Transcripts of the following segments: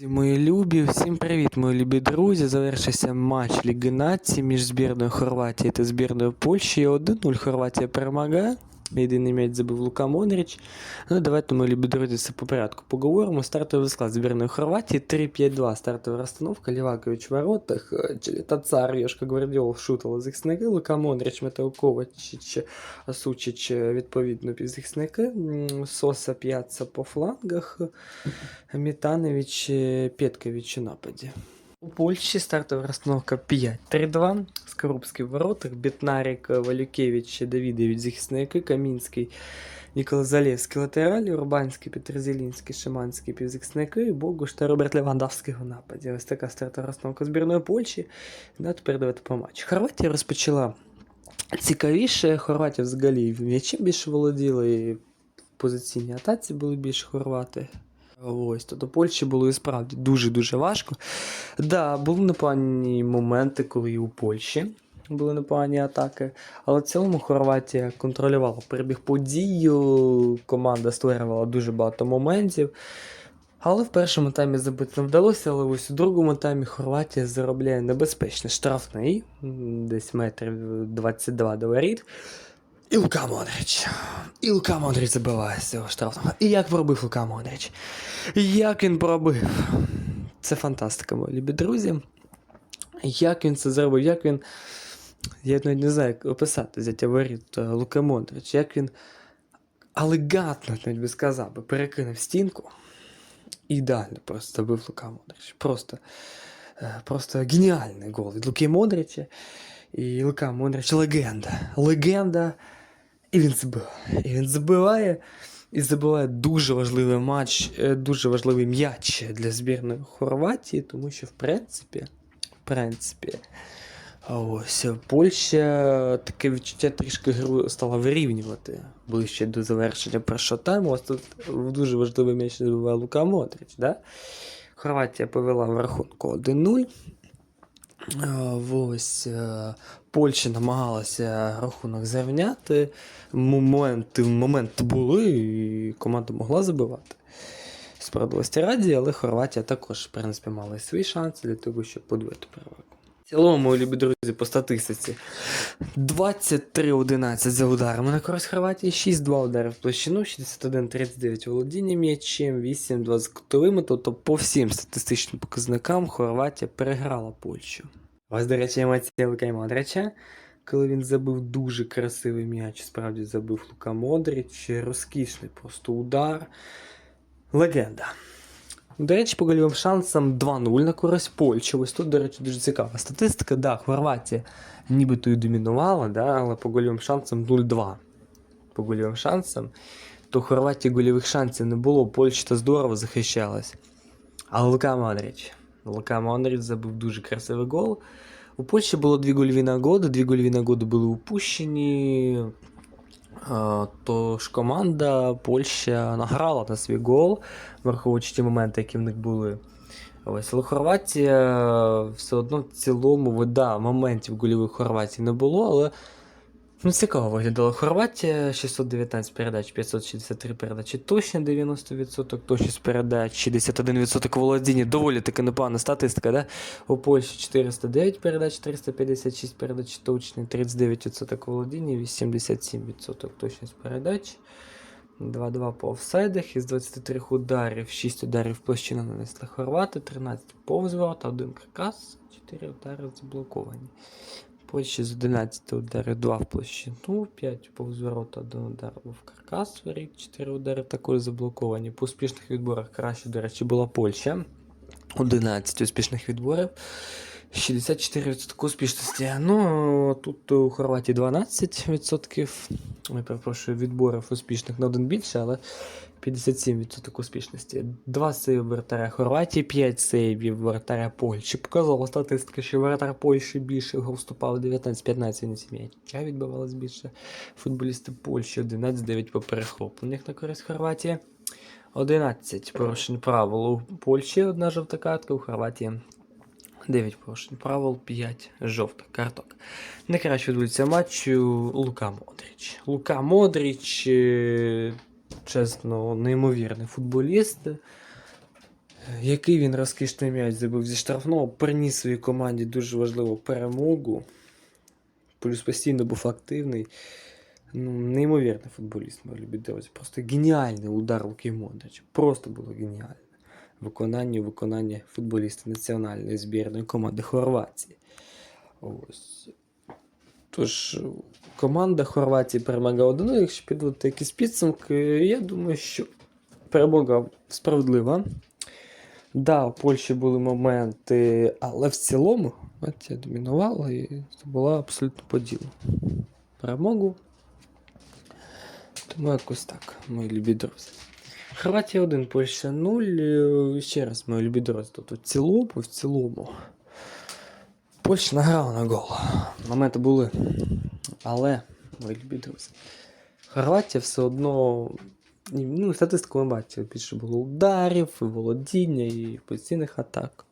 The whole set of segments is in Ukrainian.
Мої любі, всім привіт, мої любі друзі. Завершився матч Ліги Нації між збірною Хорватії та збірною Польщі. 1-0 Хорватія перемагає. Єдиний м'яч забив Лука Монріч. Ну, давайте, мої любі друзі, по порядку поговоримо. Стартовий склад збірної Хорватії 3-5-2. Стартова розстановка. Лівакович в воротах, Челітацар, Йошка Гвардіол, Шутало захисники, Лука Монріч, Металкович, Сучич, відповідно, півзахисники. Соса П'яца по флангах. Мітанович, е, Петкович у нападі. У Польщі стартова розстановка 5-3-2. Скорубський воротах, Бітнарік, Валюкевич, Давідович, захисники, Камінський, Нікола Залєвський латералі, Урбанський, Петр Зелінський, Шиманський півзахисники, і Богуш та Роберт Левандовський у нападі. Ось така стартова розстановка збірної Польщі. Ну, а тепер давайте по матчу. Хорватія розпочала цікавіше. Хорватія взагалі м'ячем більше володіла і позиційній атаці були більш хорвати. Ось, то до Польщі було і справді дуже-дуже важко. Да, були непогані моменти, коли і у Польщі були непогані атаки. Але в цілому Хорватія контролювала перебіг подію, команда створювала дуже багато моментів. Але в першому таймі забити не вдалося, але ось у другому таймі Хорватія заробляє небезпечний штрафний, десь метрів 22 до воріт. І Лука Модрич. І Лука Модрич забиває з цього штрафного. І як пробив Лука Модрич? Як він пробив? Це фантастика, мої любі друзі. Як він це зробив? Як він. Я навіть не знаю, як описати взяття воріт е, Лука Модрич. Як він елегантно, навіть би сказав, би, перекинув стінку. Ідеально просто забив Лука Модрич. Просто, е, просто геніальний гол від Луки Модрича. І Лука Модрич легенда. Легенда. І він забиває. І він забиває. І забиває дуже важливий матч, е, дуже важливий м'яч для збірної Хорватії, тому що, в принципі, в принципі, ось Польща таке відчуття трішки гру стала вирівнювати ближче до завершення першого тайму. Ось тут дуже важливий м'яч забиває Лука Модрич. Да? Хорватія повела в рахунку 1-0. Е, Ось е, Польща намагалася рахунок зрівняти. Моменти, моменти були, і команда могла забивати. Справедливості раді, але Хорватія також, в принципі, мала свій шанс для того, щоб подвити перевагу. Цілому, любі друзі, по статистиці 23-11 за ударами на користь Хорватії, 6-2 удари в площину, 61-39 володіння м'ячем, 8-2 з кутовими, тобто по всім статистичним показникам Хорватія переграла Польщу. Ось, до речі, емоція Лука Модрича, коли він забив дуже красивий м'яч, справді забив Лука Модрич, розкішний просто удар. Легенда. До речі, по гольовим шансам 2-0 на користь Польщі. Ось тут, до речі, дуже цікава статистика. Да, Хорватія нібито і домінувала, да, але по гольовим шансам 0-2. По гольовим шансам. То в Хорватії гольових шансів не було, Польща то здорово захищалась. А Лука Модрич. Лука Модрич забив дуже красивий гол. У Польщі було дві гольові нагоди, дві гольові нагоди були упущені. Е, Тож команда Польща награла на свій гол, враховуючи ті моменти, які в них були. Ось, але Хорватія все одно в цілому, да, моментів гольових Хорватії не було, але ну, цікаво виглядала Хорватія. 619 передач, 563 передачі точно 90%, точність передач, 61% володіння. Доволі таки непогана статистика, да? У Польщі 409 передач, 356 передач точні, 39% володіння, 87% точність передач. 2-2 по офсайдах, із 23 ударів, 6 ударів в площину нанесли Хорвати, 13 повз ворота, 1 каркас, 4 удари заблоковані. Польщі з 11 ударів 2 в площину, 5 повз ворота, 1 удар в каркас, воріт, 4 удари також заблоковані. По успішних відборах краще, до речі, була Польща. 11 успішних відборів. 64% успішності. Ну, тут у Хорватії 12%. Я перепрошую, відборів успішних на один більше, але 57% успішності. Два сейви вратаря Хорватії, 5 сейвів вратаря Польщі. Показала статистика, що вратар Польщі більше його вступав 19-15 на сім'я. Ча відбивалось більше. Футболісти Польщі 11-9 по перехоплених на користь Хорватії. 11 порушень правил у Польщі, одна жовта картка, у Хорватії 9 порушень правил, 5 жовтих карток. Найкраще відбудеться матчу Лука Модріч. Лука Модріч, е, чесно, неймовірний футболіст. Який він розкішний м'яч забив зі штрафного, приніс своїй команді дуже важливу перемогу. Плюс постійно був активний. Ну, неймовірний футболіст, мої любі друзі. Просто геніальний удар Луки Модрича. Просто було геніально. Виконання у виконання футболіста національної збірної команди Хорватії. Ось. Тож, команда Хорватії перемагає 1 якщо підводити якісь підсумки, я думаю, що перемога справедлива. Да, у Польщі були моменти, але в цілому Хорватія домінувала і це була абсолютно по ділу. Перемогу. Тому якось так, мої любі друзі. Хорватія 1, Польща 0. Е, Ще раз, мої любі друзі, тобто в цілому, в цілому. Польща награла на гол. Моменти були. Але, мої любі друзі, Хорватія все одно. Ну, статистику ми бачили, більше було ударів, і володіння, і постійних атак.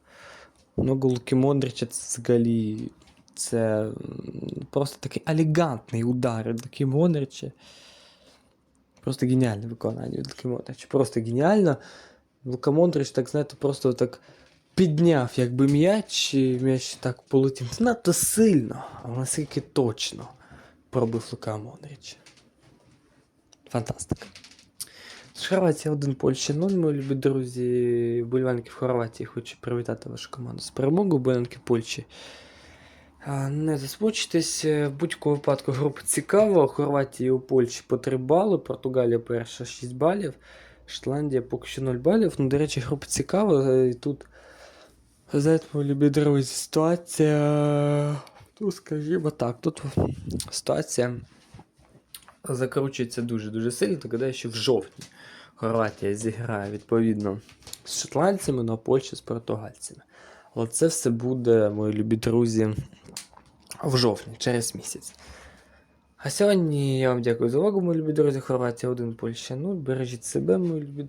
Ну, Луки Модрича це взагалі. Це просто такий елегантний удар від Луки Модрича. Просто геніальне виконання від Луки Модрича. Просто геніально. Лука Модрич, так знаєте, просто так підняв якби м'яч, і м'яч так полетів надто сильно, але наскільки точно пробив Лука Модрич. Фантастика. Хорватія 1 Польща 0, мої любі друзі. Вболівальники в Хорватії хочу привітати вашу команду з перемогою, вболівальники Польщі. Не засмучитесь, е, в будь-якому випадку група цікава. Хорватії у Польщі по 3 бали, Португалія перша 6 балів, Шотландія поки що 0 балів. Ну, до речі, група цікава. е, І тут, знаєте, любі ситуація. Ну, скажімо так, тут ситуація закручується дуже-дуже сильно, тоді що в жовтні Хорватія зіграє відповідно з шотландцями, ну а Польща з португальцями. Але це все буде, мої любі друзі, в жовтні, через місяць. А сьогодні я вам дякую за увагу, мої любі друзі. Хорватія 1, Польща 0. Бережіть себе, мої любі